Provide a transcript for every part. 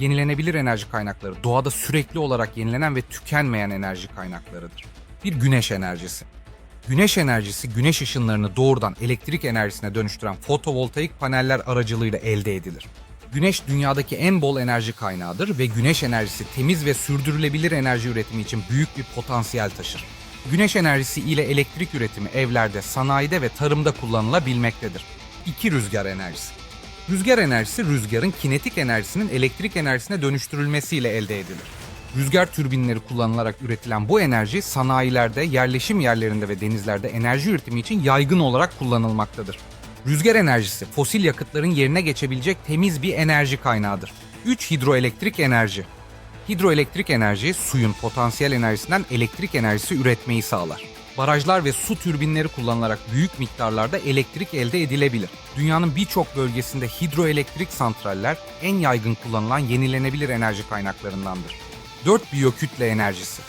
Yenilenebilir enerji kaynakları doğada sürekli olarak yenilenen ve tükenmeyen enerji kaynaklarıdır. Bir güneş enerjisi. Güneş enerjisi güneş ışınlarını doğrudan elektrik enerjisine dönüştüren fotovoltaik paneller aracılığıyla elde edilir. Güneş dünyadaki en bol enerji kaynağıdır ve güneş enerjisi temiz ve sürdürülebilir enerji üretimi için büyük bir potansiyel taşır. Güneş enerjisi ile elektrik üretimi evlerde, sanayide ve tarımda kullanılabilmektedir. 2. Rüzgar enerjisi. Rüzgar enerjisi rüzgarın kinetik enerjisinin elektrik enerjisine dönüştürülmesiyle elde edilir. Rüzgar türbinleri kullanılarak üretilen bu enerji sanayilerde, yerleşim yerlerinde ve denizlerde enerji üretimi için yaygın olarak kullanılmaktadır. Rüzgar enerjisi fosil yakıtların yerine geçebilecek temiz bir enerji kaynağıdır. 3. Hidroelektrik enerji. Hidroelektrik enerji suyun potansiyel enerjisinden elektrik enerjisi üretmeyi sağlar. Barajlar ve su türbinleri kullanılarak büyük miktarlarda elektrik elde edilebilir. Dünyanın birçok bölgesinde hidroelektrik santraller en yaygın kullanılan yenilenebilir enerji kaynaklarındandır. 4. Biyokütle enerjisi.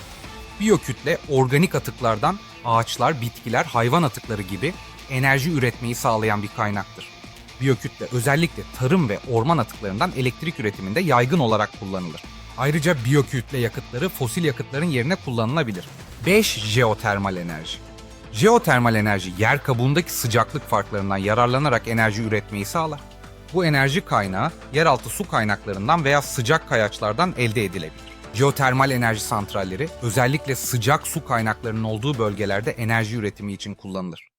Biyokütle organik atıklardan ağaçlar, bitkiler, hayvan atıkları gibi enerji üretmeyi sağlayan bir kaynaktır. Biyokütle özellikle tarım ve orman atıklarından elektrik üretiminde yaygın olarak kullanılır. Ayrıca biyokütle yakıtları fosil yakıtların yerine kullanılabilir. 5. Jeotermal enerji. Jeotermal enerji yer kabuğundaki sıcaklık farklarından yararlanarak enerji üretmeyi sağlar. Bu enerji kaynağı yeraltı su kaynaklarından veya sıcak kayaçlardan elde edilebilir. Jeotermal enerji santralleri özellikle sıcak su kaynaklarının olduğu bölgelerde enerji üretimi için kullanılır.